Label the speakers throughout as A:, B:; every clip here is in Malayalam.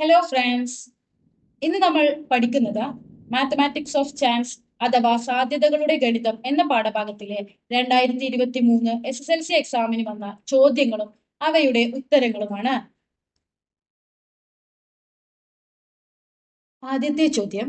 A: ഹലോ ഫ്രണ്ട്സ് ഇന്ന് നമ്മൾ പഠിക്കുന്നത് മാത്തമാറ്റിക്സ് ഓഫ് ചാൻസ് അഥവാ സാധ്യതകളുടെ ഗണിതം എന്ന പാഠഭാഗത്തിലെ രണ്ടായിരത്തി ഇരുപത്തി മൂന്ന് എസ് എസ് എൽ സി എക്സാമിന് വന്ന ചോദ്യങ്ങളും അവയുടെ ഉത്തരങ്ങളുമാണ്. ആദ്യത്തെ ചോദ്യം.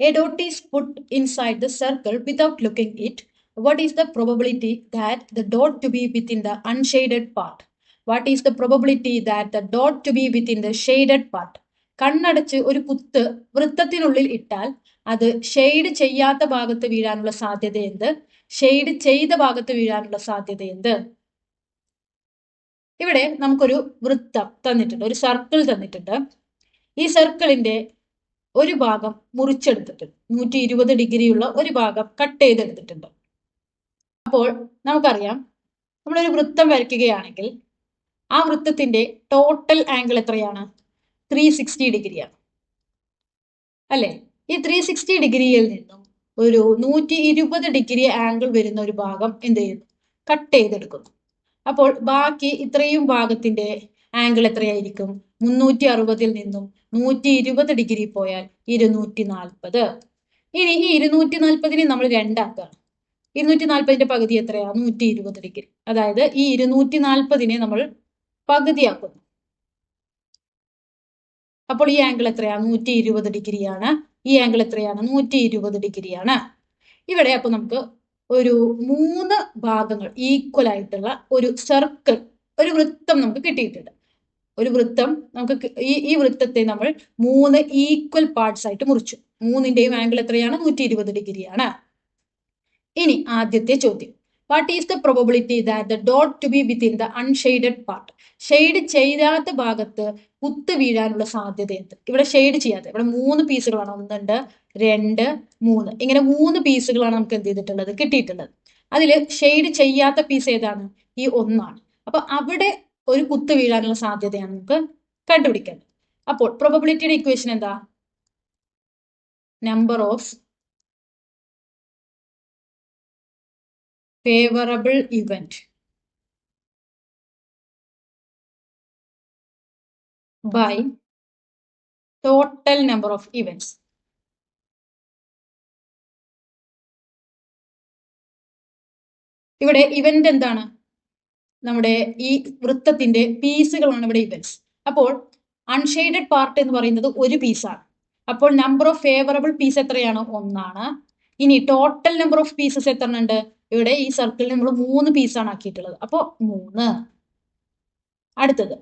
A: A dot is put inside the circle without looking it what is the probability that the dot to be within the unshaded part what is the probability that the dot to be within the shaded part കണ്ണടച്ച് ഒരു കുത്ത് വൃത്തത്തിനുള്ളിൽ ഇട്ടാൽ അത് ഷെയ്ഡ് ചെയ്യാത്ത ഭാഗത്ത് വീഴാനുള്ള സാധ്യത എന്ത്? ഷെയ്ഡ് ചെയ്ത ഭാഗത്ത് വീഴാനുള്ള സാധ്യത എന്ത്? ഇവിടെ നമുക്കൊരു വൃത്തം തന്നിട്ടുണ്ട് ഒരു സർക്കിൾ തന്നിട്ടുണ്ട്. ഈ സർക്കിളിന്റെ ഒരു ഭാഗം മുറിച്ചെടുത്തിട്ടുണ്ട്. നൂറ്റി ഇരുപത് ഡിഗ്രിയുള്ള ഒരു ഭാഗം കട്ട് ചെയ്തെടുത്തിട്ടുണ്ട്. അപ്പോൾ നമുക്കറിയാം നമ്മളൊരു വൃത്തം വരയ്ക്കുകയാണെങ്കിൽ ആ വൃത്തത്തിന്റെ ടോട്ടൽ ആംഗിൾ എത്രയാണ്? ത്രീ സിക്സ്റ്റി ഡിഗ്രിയാണ്. അല്ലേ? ഈ ത്രീ സിക്സ്റ്റി ഡിഗ്രിയിൽ നിന്നും ഒരു നൂറ്റി ഇരുപത് ഡിഗ്രി ആംഗിൾ വരുന്ന ഒരു ഭാഗം എന്ത് ചെയ്യുന്നു? കട്ട് ചെയ്തെടുക്കുന്നു. അപ്പോൾ ബാക്കി ഇത്രയും ഭാഗത്തിന്റെ ആംഗിൾ എത്രയായിരിക്കും? മുന്നൂറ്റി അറുപതിൽ നിന്നും നൂറ്റി ഇരുപത് ഡിഗ്രി പോയാൽ ഇരുന്നൂറ്റി നാൽപ്പത് ഇനി ഈ ഇരുന്നൂറ്റി നാൽപ്പതിനെ നമ്മൾ രണ്ടാക്കുകയാണ്. ഇരുന്നൂറ്റി നാൽപ്പതിന്റെ പകുതി എത്രയാണ് നൂറ്റി ഇരുപത് ഡിഗ്രി. അതായത് ഈ ഇരുന്നൂറ്റി നാൽപ്പതിനെ നമ്മൾ പകുതിയാക്കുന്നു. അപ്പോൾ ഈ ആംഗിൾ എത്രയാണ്? നൂറ്റി ഇരുപത് ഡിഗ്രിയാണ്. ഈ ആംഗിൾ എത്രയാണ്? നൂറ്റി ഇരുപത് ഡിഗ്രിയാണ്. ഇവിടെ അപ്പൊ നമുക്ക് ഒരു മൂന്ന് ഭാഗങ്ങൾ ഈക്വൽ ആയിട്ടുള്ള ഒരു സർക്കിൾ ഒരു വൃത്തം നമുക്ക് കിട്ടിയിട്ടുണ്ട്. ഒരു വൃത്തം നമുക്ക് ഈ ഈ വൃത്തത്തെ നമ്മൾ മൂന്ന് ഈക്വൽ പാർട്സ് ആയിട്ട് മുറിച്ചു. മൂന്നിന്റെയും ആംഗിൾ എത്രയാണ്? നൂറ്റി ഇരുപത് ഡിഗ്രിയാണ്. ഇനി ആദ്യത്തെ ചോദ്യം. What is the probability that the dot to be within the unshaded part shade ചെയ്യാത്ത ഭാഗത്ത് കുത്ത് വീഴാനുള്ള സാധ്യത എന്ത്? ഇവിടെ ഷെയ്ഡ് ചെയ്യാത്ത ഇവിടെ മൂന്ന് പീസുകളാണ്. ഒന്നുണ്ട് രണ്ട് മൂന്ന്. ഇങ്ങനെ മൂന്ന് പീസുകളാണ് നമുക്ക് എന്ത് ചെയ്തിട്ടുള്ളത്? കിട്ടിയിട്ടുള്ളത്. അതിൽ ഷെയ്ഡ് ചെയ്യാത്ത പീസ് ഏതാണ്? ഈ ഒന്നാണ്. അപ്പൊ അവിടെ ഒരു കുത്ത് വീഴാനുള്ള സാധ്യതയാണ് നമുക്ക് കണ്ടുപിടിക്കേണ്ടത്. അപ്പോൾ പ്രൊബബിലിറ്റിയുടെ ഇക്വേഷൻ എന്താ? Number of favourable event by total number of events. ഇവിടെ ഇവന്റ് എന്താണ്? നമ്മുടെ ഈ വൃത്തത്തിന്റെ പീസുകളാണ് ഇവിടെ ഇവന്റ്സ് അപ്പോൾ അൺഷെയ്ഡഡ് പാർട്ട് എന്ന് പറയുന്നത് ഒരു പീസാണ് അപ്പോൾ നമ്പർ ഓഫ് ഫേവറബിൾ പീസ് എത്രയാണ്? ഒന്നാണ്. ഇനി ടോട്ടൽ നമ്പർ ഓഫ് പീസസ് എത്ര ഉണ്ട് ഇവിടെ ഈ സർക്കിളിൽ നമ്മൾ മൂന്ന് പീസാണ് ആക്കിയിട്ടുള്ളത്. അപ്പോൾ മൂന്ന്. അടുത്തത്.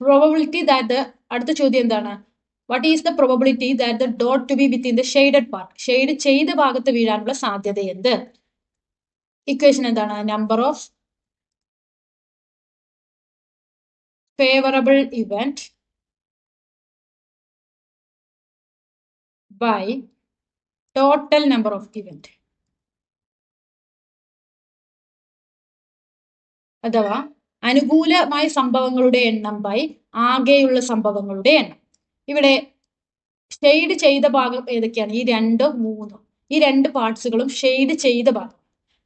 A: പ്രോബബിലിറ്റി ദാറ്റ് അടുത്ത ചോദ്യം എന്താണ്? What is the probability that the dot to be within the shaded part shade ചെയ്ത ഭാഗത്ത് വീഴാനുള്ള സാധ്യത എന്ത്? ഇക്വേഷൻ എന്താണ്? Number of favourable event by total number of event അഥവാ അനുകൂലമായ സംഭവങ്ങളുടെ എണ്ണം ബൈ ആകെയുള്ള സംഭവങ്ങളുടെ എണ്ണം. ഇവിടെ ഷെയ്ഡ് ചെയ്ത ഭാഗം ഏതൊക്കെയാണ്? ഈ രണ്ടോ മൂന്നോ. ഈ രണ്ട് പാർട്സുകളും ഷെയ്ഡ് ചെയ്ത ഭാഗം.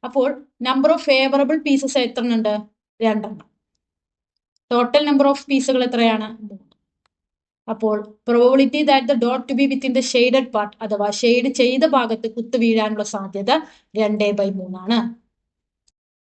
A: അപ്പോൾ നമ്പർ ഓഫ് ഫേവറബിൾ പീസസ് എത്ര ഉണ്ട് രണ്ടെണ്ണം. ടോട്ടൽ നമ്പർ ഓഫ് പീസുകൾ എത്രയാണ്? മൂന്ന്. അപ്പോൾ probability that the dot to be within the shaded part അഥവാ ഷെയ്ഡ് ചെയ്ത ഭാഗത്ത് കുത്തു വീഴാനുള്ള സാധ്യത രണ്ടേ ബൈ മൂന്നാണ്.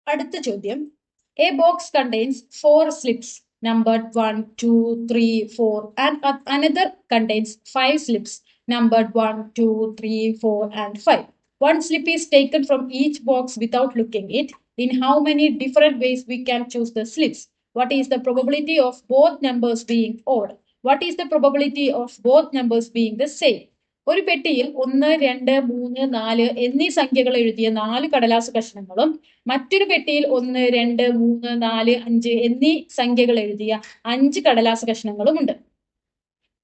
A: അടുത്ത ചോദ്യം. A box contains four slips numbered 1, 2, 3, 4 and another contains five slips numbered 1, 2, 3, 4 and 5. One slip is taken from each box without looking it. In how many different ways we can choose the slips? What is the probability of both numbers being odd? What is the probability of both numbers being the same? ഒരു പെട്ടിയിൽ ഒന്ന് രണ്ട് മൂന്ന് നാല് എന്നീ സംഖ്യകൾ എഴുതിയ നാല് കടലാസ് കഷ്ണങ്ങളും മറ്റൊരു പെട്ടിയിൽ ഒന്ന് രണ്ട് മൂന്ന് നാല് അഞ്ച് എന്നീ സംഖ്യകൾ എഴുതിയ അഞ്ച് കടലാസ് കഷ്ണങ്ങളും ഉണ്ട്.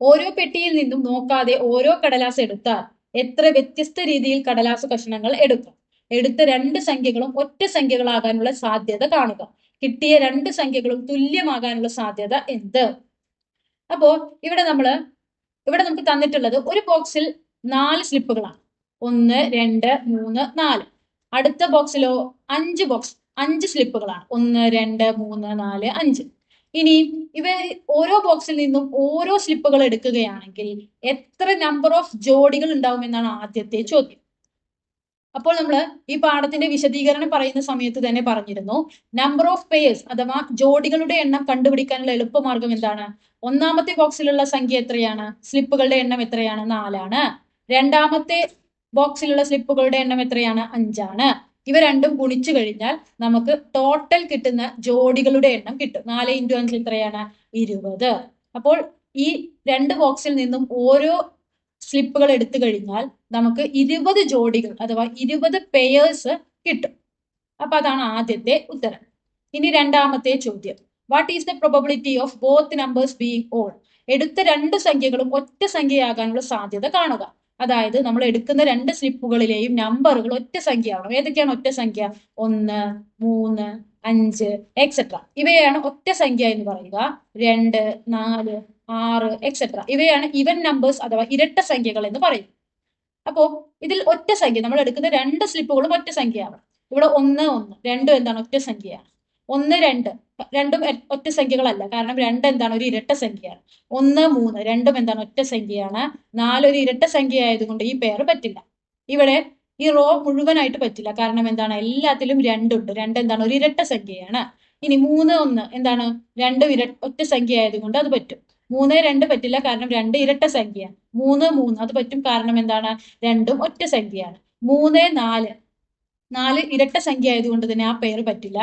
A: ഓരോ പെട്ടിയിൽ നിന്നും നോക്കാതെ ഓരോ കടലാസ് എടുത്താൽ എത്ര വ്യത്യസ്ത രീതിയിൽ കടലാസ് കഷ്ണങ്ങൾ എടുക്കാം. എടുത്ത രണ്ട് സംഖ്യകളും ഒറ്റ സംഖ്യകളാകാനുള്ള സാധ്യത കാണുക. കിട്ടിയ രണ്ട് സംഖ്യകളും തുല്യമാകാനുള്ള സാധ്യത എന്ത്? അപ്പോ ഇവിടെ നമ്മൾ ഇവിടെ നമുക്ക് തന്നിട്ടുള്ളത് ഒരു ബോക്സിൽ നാല് സ്ലിപ്പുകളാണ് ഒന്ന് രണ്ട് മൂന്ന് നാല്. അടുത്ത ബോക്സിലോ അഞ്ച് ബോക്സ് അഞ്ച് സ്ലിപ്പുകളാണ് ഒന്ന് രണ്ട് മൂന്ന് നാല് അഞ്ച്. ഇനി ഇവ ഓരോ ബോക്സിൽ നിന്നും ഓരോ സ്ലിപ്പുകൾ എടുക്കുകയാണെങ്കിൽ എത്ര നമ്പർ ഓഫ് ജോഡികൾ ഉണ്ടാവും എന്നാണ് ആദ്യത്തെ ചോദ്യം. അപ്പോൾ നമ്മൾ ഈ പാഠത്തിന്റെ വിശദീകരണം പറയുന്ന സമയത്ത് തന്നെ പറഞ്ഞിരുന്നു. നമ്പർ ഓഫ് പേഴ്സ് അഥവാ ജോഡികളുടെ എണ്ണം കണ്ടുപിടിക്കാനുള്ള എളുപ്പമാർഗം എന്താണ്? ഒന്നാമത്തെ ബോക്സിലുള്ള സംഖ്യ എത്രയാണ്? സ്ലിപ്പുകളുടെ എണ്ണം എത്രയാണ്? നാലാണ്. രണ്ടാമത്തെ ബോക്സിലുള്ള സ്ലിപ്പുകളുടെ എണ്ണം എത്രയാണ്? അഞ്ചാണ്. ഇവ രണ്ടും ഗുണിച്ചു കഴിഞ്ഞാൽ നമുക്ക് ടോട്ടൽ കിട്ടുന്ന ജോഡികളുടെ എണ്ണം കിട്ടും. നാല് ഇന്റു അഞ്ച് എത്രയാണ്? ഇരുപത്. അപ്പോൾ ഈ രണ്ട് ബോക്സിൽ നിന്നും ഓരോ സ്ലിപ്പുകൾ എടുത്തു കഴിഞ്ഞാൽ നമുക്ക് ഇരുപത് ജോഡികൾ അഥവാ ഇരുപത് പെയേഴ്സ് കിട്ടും. അപ്പൊ അതാണ് ആദ്യത്തെ ഉത്തരം. ഇനി രണ്ടാമത്തെ ചോദ്യം. What is the probability of both numbers being all എടുത്ത രണ്ട് സംഖ്യകളും ഒറ്റ സംഖ്യയാകാനുള്ള സാധ്യത കാണുക. അതായത് നമ്മൾ എടുക്കുന്ന രണ്ട് സ്ലിപ്പുകളിലെയും നമ്പറുകൾ ഒറ്റ സംഖ്യയാവണം ഏതൊക്കെയാണ് ഒറ്റ സംഖ്യ? ഒന്ന് മൂന്ന് അഞ്ച് എക്സെട്ര ഇവയാണ് ഒറ്റ സംഖ്യ എന്ന് പറയുക. രണ്ട് നാല് ആറ് എക്സെട്ര ഇവയാണ് ഇവൻ നമ്പേഴ്സ് അഥവാ ഇരട്ട സംഖ്യകൾ എന്ന് പറയും. അപ്പോ ഇതിൽ ഒറ്റ സംഖ്യ നമ്മൾ എടുക്കുന്ന രണ്ട് സ്ലിപ്പുകളും ഒറ്റ സംഖ്യയാണ്. ഇവിടെ ഒന്ന് ഒന്ന്. രണ്ടും എന്താണ്? ഒറ്റ സംഖ്യയാണ്. ഒന്ന് രണ്ട്. രണ്ടും ഒറ്റ സംഖ്യകളല്ല. കാരണം രണ്ട് എന്താണ്? ഒരു ഇരട്ട സംഖ്യയാണ്. ഒന്ന് മൂന്ന്. രണ്ടും എന്താണ്? ഒറ്റ സംഖ്യയാണ്. നാലൊരു ഇരട്ട സംഖ്യ ആയതുകൊണ്ട് ഈ പേർ പറ്റില്ല. ഇവിടെ ഈ റോ മുഴുവനായിട്ട് പറ്റില്ല. കാരണം എന്താണ്? എല്ലാത്തിലും രണ്ടുണ്ട്. രണ്ട് എന്താണ്? ഒരു ഇരട്ട സംഖ്യയാണ്. ഇനി മൂന്ന് ഒന്ന് എന്താണ്? രണ്ടും ഇര ഒറ്റ സംഖ്യ ആയതുകൊണ്ട് അത് പറ്റും. മൂന്ന് രണ്ട് പറ്റില്ല കാരണം രണ്ട് ഇരട്ട സംഖ്യയാണ്. മൂന്ന് മൂന്ന് അത് പറ്റും കാരണം എന്താണ്? രണ്ടും ഒറ്റ സംഖ്യയാണ്. മൂന്ന് നാല് നാല് ഇരട്ട സംഖ്യ ആയതുകൊണ്ട് തന്നെ ആ പേര് പറ്റില്ല.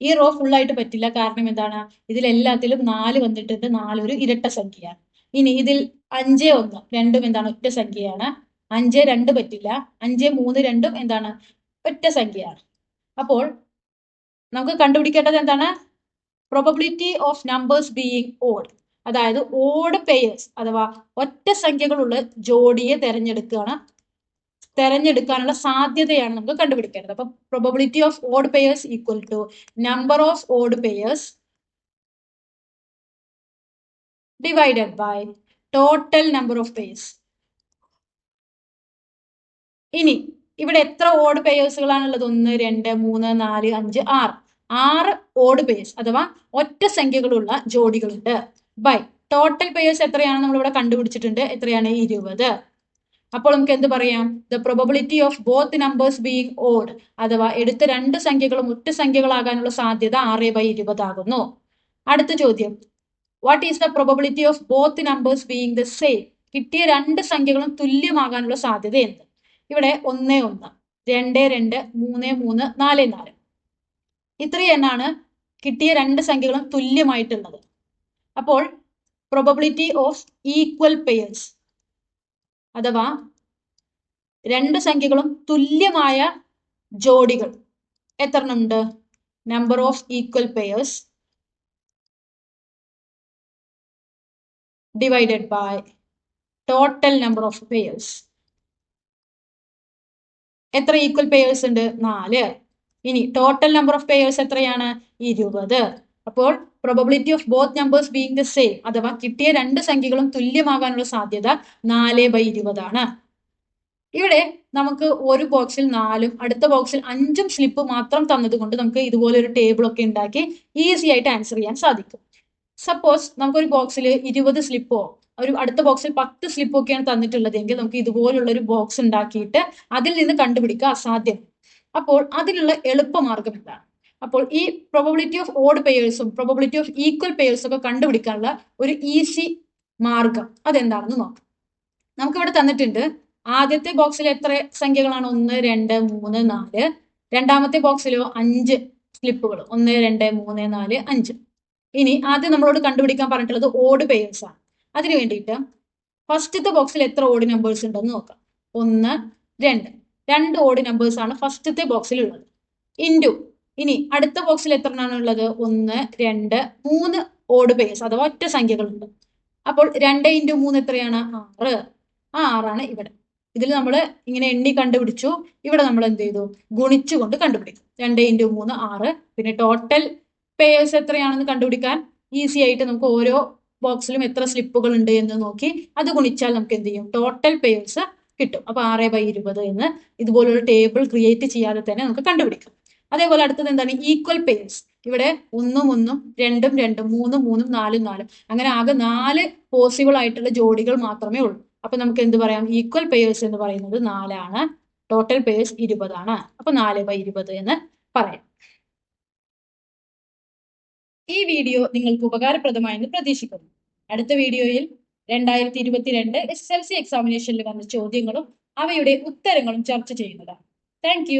A: ഈ റോ ഫുൾ ആയിട്ട് പറ്റില്ല കാരണം എന്താണ്? ഇതിൽ എല്ലാത്തിലും നാല് വന്നിട്ടുണ്ട് നാലൊരു ഇരട്ട സംഖ്യയാണ്. ഇനി ഇതിൽ അഞ്ച് ഒന്ന് രണ്ടും എന്താണ്? ഒറ്റ സംഖ്യയാണ്. അഞ്ച് രണ്ട് പറ്റില്ല അഞ്ച് മൂന്ന് രണ്ടും എന്താണ്? ഒറ്റ സംഖ്യയാണ്. അപ്പോൾ നമുക്ക് കണ്ടുപിടിക്കേണ്ടത് എന്താണ്? Probability of numbers being odd അതായത് ഓട് പെയേഴ്സ് അഥവാ ഒറ്റ സംഖ്യകളുള്ള ജോഡിയെ തിരഞ്ഞെടുക്കുകയാണ് തെരഞ്ഞെടുക്കാനുള്ള സാധ്യതയാണ് നമുക്ക് കണ്ടുപിടിക്കേണ്ടത്. അപ്പൊ probability of odd pairs equal to number of odd pairs divided by total number of pairs ഇനി ഇവിടെ എത്ര ഓഡ് പേയേഴ്സുകളാണുള്ളത് ഒന്ന് രണ്ട് മൂന്ന് നാല് അഞ്ച് ആറ്. ആറ് ഓഡ് പെയേഴ്സ് അഥവാ ഒറ്റ സംഖ്യകളുള്ള ജോഡികളുണ്ട്. ബൈ ടോട്ടൽ പേയേഴ്സ് എത്രയാണ് നമ്മൾ ഇവിടെ കണ്ടുപിടിച്ചിട്ടുണ്ട്. എത്രയാണ്? ഇരുപത്. അപ്പോൾ നമുക്ക് എന്ത് പറയാം? The probability of both numbers being odd അഥവാ എടുത്ത രണ്ട് സംഖ്യകളും ഒറ്റ സംഖ്യകളാകാനുള്ള സാധ്യത ആറ് ബൈ ഇരുപതാകുന്നു അടുത്ത ചോദ്യം. What is the probability of both numbers being the same കിട്ടിയ രണ്ട് സംഖ്യകളും തുല്യമാകാനുള്ള സാധ്യത എന്ത്? ഇവിടെ ഒന്ന് ഒന്ന്. രണ്ട് രണ്ട്. മൂന്ന് മൂന്ന്. നാല് നാല്. ഇത്രയും എണ്ണാണ് കിട്ടിയ രണ്ട് സംഖ്യകളും തുല്യമായിട്ടുള്ളത്. അപ്പോൾ പ്രൊബബിലിറ്റി ഓഫ് ഈക്വൽ പെയേഴ്സ് അഥവാ രണ്ട് സംഖ്യകളും തുല്യമായ ജോഡികൾ. എത്ര ഉണ്ട് number of equal pairs divided by total number of pairs എത്ര ഈക്വൽ പെയേഴ്സ് ഉണ്ട്? നാല്. ഇനി ടോട്ടൽ നമ്പർ ഓഫ് പെയേഴ്സ് എത്രയാണ്? ഇരുപത്. അപ്പോൾ probability of both numbers being the same അഥവാ കിട്ടിയ രണ്ട് സംഖ്യകളും തുല്യമാകാനുള്ള സാധ്യത നാല് ബൈ ഇരുപതാണ് ഇവിടെ നമുക്ക് ഒരു ബോക്സിൽ നാലും അടുത്ത ബോക്സിൽ അഞ്ചും സ്ലിപ്പ് മാത്രം തന്നതുകൊണ്ട് നമുക്ക് ഇതുപോലെ ഒരു ടേബിൾ ഒക്കെ ഉണ്ടാക്കി ഈസി ആയിട്ട് ആൻസർ ചെയ്യാൻ സാധിക്കും. സപ്പോസ് നമുക്കൊരു ബോക്സിൽ ഇരുപത് സ്ലിപ്പോ ഒരു അടുത്ത ബോക്സിൽ പത്ത് സ്ലിപ്പ് ഒക്കെയാണ് തന്നിട്ടുള്ളതെങ്കിൽ നമുക്ക് ഇതുപോലുള്ള ഒരു ബോക്സ് ഉണ്ടാക്കിയിട്ട് അതിൽ നിന്ന് കണ്ടുപിടിക്കുക അസാധ്യം. അപ്പോൾ അതിനുള്ള എളുപ്പമാർഗം എന്താണ്? അപ്പോൾ ഈ പ്രോബിലിറ്റി ഓഫ് ഓഡ് പെയേഴ്സും പ്രോബിലിറ്റി ഓഫ് ഈക്വൽ പെയേഴ്സും ഒക്കെ കണ്ടുപിടിക്കാനുള്ള ഒരു ഈസി മാർഗം. അതെന്താണെന്ന് നോക്കാം. നമുക്കിവിടെ തന്നിട്ടുണ്ട് ആദ്യത്തെ ബോക്സിൽ എത്ര സംഖ്യകളാണ്? ഒന്ന് രണ്ട് മൂന്ന് നാല്. രണ്ടാമത്തെ ബോക്സിലോ അഞ്ച് സ്ലിപ്പുകൾ. ഒന്ന് രണ്ട് മൂന്ന് നാല് അഞ്ച്. ഇനി ആദ്യം നമ്മളോട് കണ്ടുപിടിക്കാൻ പറഞ്ഞിട്ടുള്ളത് ഓഡ് പെയേഴ്സ് ആണ്. അതിന് വേണ്ടിയിട്ട് ഫസ്റ്റത്തെ ബോക്സിൽ എത്ര ഓഡ് നമ്പേഴ്സ് ഉണ്ടെന്ന് നോക്കാം. ഒന്ന് രണ്ട്. രണ്ട് ഓഡ് നമ്പേഴ്സ് ആണ് ഫസ്റ്റത്തെ ബോക്സിൽ ഉള്ളത്. ഇന്റു ഇനി അടുത്ത ബോക്സിൽ എത്ര എണ്ണമാണ് ഉള്ളത് ഒന്ന് രണ്ട് മൂന്ന് ഓട് പേഴ്സ് അഥവാ ഒറ്റ സംഖ്യകളുണ്ട്. അപ്പോൾ രണ്ട് ഇന്റു മൂന്ന് എത്രയാണ്? ആറ്. ആ ആറാണ് ഇവിടെ. ഇതിൽ നമ്മൾ ഇങ്ങനെ എണ്ണി കണ്ടുപിടിച്ചു. ഇവിടെ നമ്മൾ എന്ത് ചെയ്തു? ഗുണിച്ചു കൊണ്ട് കണ്ടുപിടിക്കും. രണ്ട് ഇന്റു മൂന്ന് ആറ്. പിന്നെ ടോട്ടൽ പേഴ്സ് എത്രയാണെന്ന് കണ്ടുപിടിക്കാൻ ഈസി ആയിട്ട് നമുക്ക് ഓരോ ബോക്സിലും എത്ര സ്ലിപ്പുകൾ ഉണ്ട് എന്ന് നോക്കി അത് ഗുണിച്ചാൽ നമുക്ക് എന്ത് ചെയ്യും? ടോട്ടൽ പേഴ്സ് കിട്ടും. അപ്പൊ ആറ് ബൈ ഇരുപത് എന്ന് ഇതുപോലൊരു ടേബിൾ ക്രിയേറ്റ് ചെയ്യാതെ തന്നെ നമുക്ക് കണ്ടുപിടിക്കാം. അതേപോലെ അടുത്തത് എന്താണ്? ഈക്വൽ പെയർസ് ഇവിടെ ഒന്നും ഒന്നും രണ്ടും രണ്ടും മൂന്നും മൂന്നും നാലും നാലും. അങ്ങനെ ആകെ നാല് പോസിബിൾ ആയിട്ടുള്ള ജോഡികൾ മാത്രമേ ഉള്ളൂ. അപ്പൊ നമുക്ക് എന്ത് പറയാം? ഈക്വൽ പെയേഴ്സ് എന്ന് പറയുന്നത് നാലാണ്. ടോട്ടൽ പേഴ്സ് ഇരുപതാണ്. അപ്പൊ നാല് ബൈ ഇരുപത് എന്ന് പറയാം. ഈ വീഡിയോ നിങ്ങൾക്ക് ഉപകാരപ്രദമായെന്ന് പ്രതീക്ഷിക്കുന്നു. അടുത്ത വീഡിയോയിൽ രണ്ടായിരത്തി ഇരുപത്തിരണ്ട് എസ് എൽ സി എക്സാമിനേഷനിൽ വന്ന ചോദ്യങ്ങളും അവയുടെ ഉത്തരങ്ങളും ചർച്ച ചെയ്യുന്നതാണ്. താങ്ക്